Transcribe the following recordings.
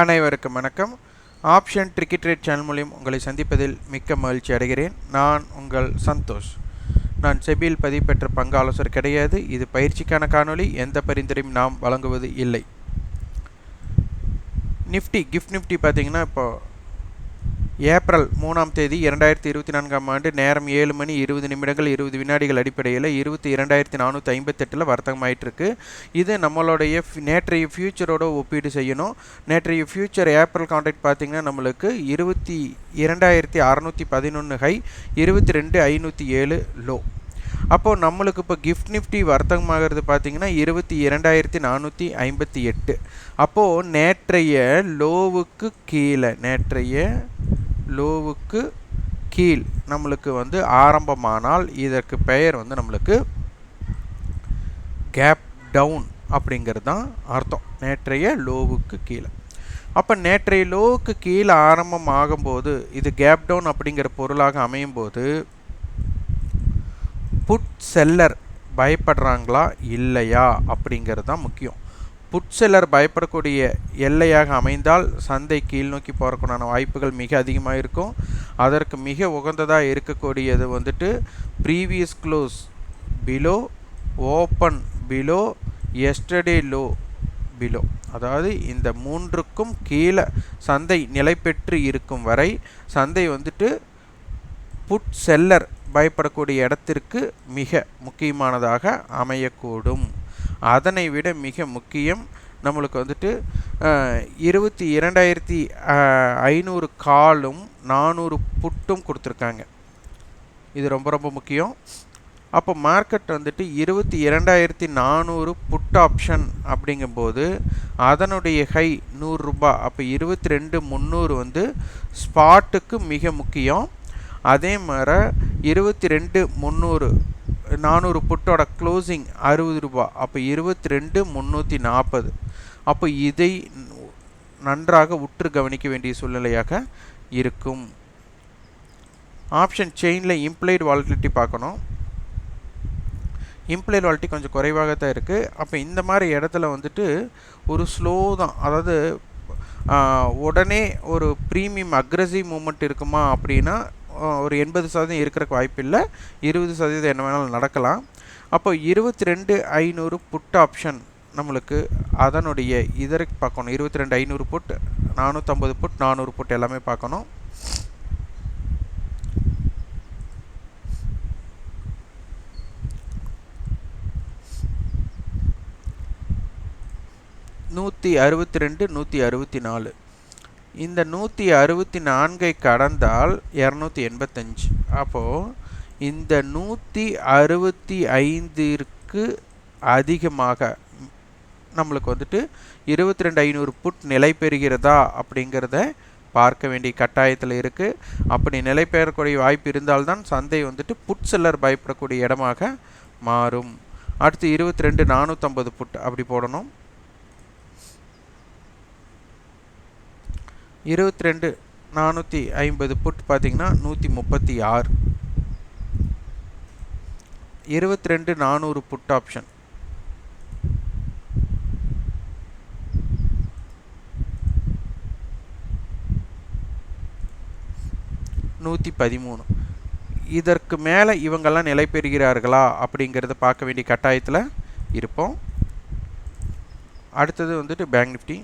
அனைவருக்கும் வணக்கம். Option cricket rate channel மூலியம் உங்களை சந்திப்பதில் மிக்க மகிழ்ச்சி அடைகிறேன். நான் உங்கள் சந்தோஷ். நான் செபியில் பதிவு பெற்ற பங்கு ஆலோசகர் கிடையாது. இது பயிற்சிக்கான காணொளி. எந்த பரிந்துரையும் நாம் வழங்குவது இல்லை. நிஃப்டி கிஃப்ட் நிஃப்டி பார்த்தீங்கன்னா இப்போ ஏப்ரல் மூணாம் தேதி இரண்டாயிரத்தி இருபத்தி நான்காம் ஆண்டு நேரம் ஏழு மணி இருபது நிமிடங்கள் இருபது வினாடிகள் அடிப்படையில் இருபத்தி இரண்டாயிரத்தி நானூற்றி ஐம்பத்தெட்டில் வர்த்தகமாயிட்டிருக்கு. இது நம்மளுடைய நேற்றைய ஃபியூச்சரோட ஒப்பீடு செய்யணும். நேற்றைய ஃபியூச்சர் ஏப்ரல் கான்ட்ராக்ட் பார்த்தீங்கன்னா நம்மளுக்கு இருபத்தி இரண்டாயிரத்தி அறநூற்றி பதினொன்று ஹை இருபத்தி ரெண்டு ஐநூற்றி ஏழு லோ அப்போது நம்மளுக்கு இப்போ கிஃப்ட் நிஃப்டி வர்த்தகமாகிறது பார்த்திங்கன்னா இருபத்தி இரண்டாயிரத்தி நானூற்றி ஐம்பத்தி எட்டு. அப்போது நேற்றைய லோவுக்கு கீழே நேற்றைய லோவுக்கு கீழ் நம்மளுக்கு வந்து ஆரம்பமானால் இதற்கு பெயர் வந்து நம்மளுக்கு கேப் டவுன் அப்படிங்கிறது தான் அர்த்தம். நேற்றைய லோவுக்கு கீழே. அப்போ நேற்றைய லோவுக்கு கீழே ஆரம்பம் ஆகும்போது இது கேப் டவுன் அப்படிங்கிற பொருளாக அமையும் போது புட் செல்லர் பயப்படுறாங்களா? இல்லையா? அப்படிங்கிறது தான் முக்கியம். புட் செல்லர் பயப்படக்கூடிய எல்லையாக அமைந்தால் சந்தை கீழ் நோக்கி போகிறக்குண்டான வாய்ப்புகள் மிக அதிகமாக இருக்கும். அதற்கு மிக உகந்ததாக இருக்கக்கூடியது வந்துட்டு previous close below open below yesterday low below அதாவது இந்த மூன்றுக்கும் கீழே சந்தை நிலை பெற்று இருக்கும் வரை சந்தை வந்துட்டு புட் செல்லர் பயப்படக்கூடிய இடத்திற்கு மிக முக்கியமானதாக அமையக்கூடும். அதனை விட மிக முக்கியம் நம்மளுக்கு வந்துட்டு இருபத்தி இரண்டாயிரத்தி ஐநூறு காலும் நானூறு புட்டும் கொடுத்துருக்காங்க. இது ரொம்ப ரொம்ப முக்கியம். அப்போ மார்க்கெட் வந்துட்டு இருபத்தி இரண்டாயிரத்தி நானூறு புட் ஆப்ஷன் அப்படிங்கும்போது அதனுடைய ஹை நூறுரூபா அப்போ இருபத்தி ரெண்டு முந்நூறு வந்து ஸ்பாட்டுக்கு மிக முக்கியம். அதே மாதிரி இருபத்தி ரெண்டு முந்நூறு நானூறு புட்டோட க்ளோசிங் அறுபது ரூபா அப்போ இருபத்தி ரெண்டு முந்நூற்றி நாற்பது அப்போ இதை நன்றாக உற்று கவனிக்க வேண்டிய சூழ்நிலையாக இருக்கும். ஆப்ஷன் செயினில் இம்ப்ளைடு வாலிட்டிலிட்டி பார்க்கணும். இம்ப்ளைட் வாலிட்டி கொஞ்சம் குறைவாக தான் இருக்குது அப்போ இந்த மாதிரி இடத்துல வந்துட்டு ஒரு ஸ்லோ தான். அதாவது உடனே ஒரு ப்ரீமியம் அக்ரஸிவ் மூமெண்ட் இருக்குமா அப்படின்னா ஒரு எண்பது சதவீதம் இருக்கிறக்கு வாய்ப்பு இல்லை இருபது சதவீதம் என்ன வேணாலும் நடக்கலாம். அப்போ இருபத்தி ரெண்டு ஐநூறு புட் ஆப்ஷன் நம்மளுக்கு அதனுடைய இதற்கு பார்க்கணும். இருபத்தி ரெண்டு ஐநூறு புட் நானூற்றம்பது புட் நானூறு புட் எல்லாமே பார்க்கணும். நூற்றி அறுபத்தி ரெண்டு நூற்றி அறுபத்தி நாலு இந்த நூற்றி அறுபத்தி நான்கை கடந்தால் இரநூத்தி எண்பத்தஞ்சு. அப்போது இந்த நூற்றி அறுபத்தி ஐந்திற்கு அதிகமாக நம்மளுக்கு வந்துட்டு இருபத்தி ரெண்டு ஐநூறு புட் நிலை பெறுகிறதா அப்படிங்கிறத பார்க்க வேண்டிய கட்டாயத்தில் இருக்குது அப்படி நிலை பெறக்கூடிய வாய்ப்பு இருந்தால்தான் சந்தை வந்துட்டு புட் செல்லர் பயப்படக்கூடிய இடமாக மாறும். அடுத்து இருபத்தி ரெண்டு நானூற்றம்பது புட் அப்படி போடணும். இருபத்தி ரெண்டு நானூற்றி ஐம்பது புட் பார்த்தீங்கன்னா நூற்றி முப்பத்தி ஆறு. இருபத்தி ரெண்டு நானூறு புட் ஆப்ஷன் நூற்றி பதிமூணு. இதற்கு மேலே இவங்கெல்லாம் நிலை பெறுகிறார்களா அப்படிங்கிறத பார்க்க வேண்டிய கட்டாயத்தில் இருப்போம். அடுத்தது வந்துட்டு பேங்க் நிஃப்டி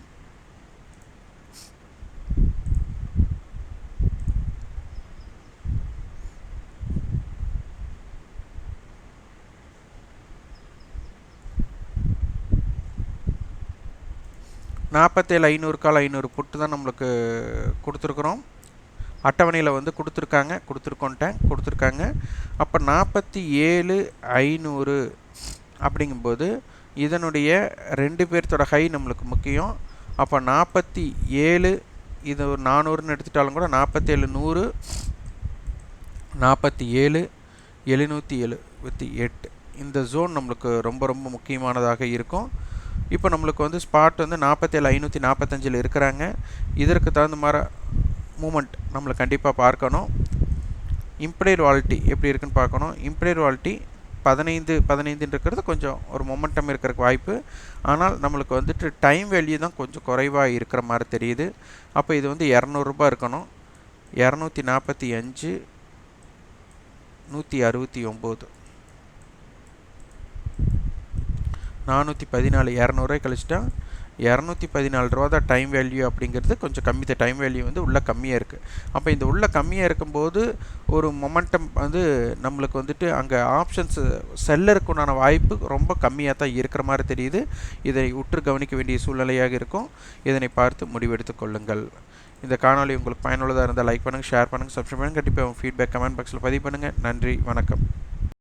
நாற்பத்தேழு ஐநூறு கால் ஐநூறு புட்டு தான் நம்மளுக்கு கொடுத்துருக்குறோம். அட்டவணையில் வந்து கொடுத்துருக்காங்க கொடுத்துருக்கோன்ட்டேன் கொடுத்துருக்காங்க. அப்போ நாற்பத்தி ஏழு ஐநூறு அப்படிங்கும்போது இதனுடைய ரெண்டு பேர்த்தோட ஹை நம்மளுக்கு முக்கியம். அப்போ நாற்பத்தி ஏழு இது ஒரு நானூறுன்னு எடுத்துட்டாலும் கூட நாற்பத்தேழு நூறு நாற்பத்தி ஏழு எழுநூற்றி எழுபத்தி எட்டு. இந்த ஜோன் நம்மளுக்கு ரொம்ப ரொம்ப முக்கியமானதாக இருக்கும். இப்போ நம்மளுக்கு வந்து ஸ்பாட் வந்து நாற்பத்தேழு ஐநூற்றி நாற்பத்தஞ்சில் இருக்கிறாங்க. இதற்கு தகுந்த மாதிரி மூமெண்ட் நம்மளை கண்டிப்பாக பார்க்கணும். இம்ப்ளைட் வாலிட்டி எப்படி இருக்குன்னு பார்க்கணும். இம்ப்ளைட் வாலிட்டி பதினைந்து பதினைந்துன்னு இருக்கிறது கொஞ்சம் ஒரு மொமெண்டம் இருக்கிறக்கு வாய்ப்பு. ஆனால் நம்மளுக்கு வந்துட்டு டைம் வேல்யூ தான் கொஞ்சம் குறைவாக இருக்கிற மாதிரி தெரியுது. அப்போ இது வந்து இரநூறுபா இருக்கணும். இரநூத்தி நாற்பத்தி அஞ்சு நூற்றி அறுபத்தி ஒம்பது. நானூற்றி பதினாலு இரநூறுவா கழிச்சிட்டா இரநூத்தி பதினாலு ரூபா தான் டைம் வேல்யூ அப்படிங்கிறது கொஞ்சம் கம்மி தான் டைம் வேல்யூ வந்து உள்ளே கம்மியாக இருக்குது அப்போ இந்த உள்ளே கம்மியாக இருக்கும்போது ஒரு மொமெண்டம் வந்து நம்மளுக்கு வந்துட்டு அங்கே ஆப்ஷன்ஸ் செல்லருக்கு உண்டான வாய்ப்பு ரொம்ப கம்மியாக தான் இருக்கிற மாதிரி தெரியுது. இதை உற்று கவனிக்க வேண்டிய சூழ்நிலையாக இருக்கும். இதனை பார்த்து முடிவெடுத்து கொள்ளுங்கள். இந்த காணொலி உங்களுக்கு பயனுள்ளதாக இருந்தால் லைக் பண்ணுங்கள் ஷேர் பண்ணுங்கள் சப்ஸ்கிரைப் பண்ணுங்கள் கண்டிப்பாக உங்கள் ஃபீட்பேக் கமெண்ட் பாக்ஸில் பதிவு பண்ணுங்கள் நன்றி வணக்கம்.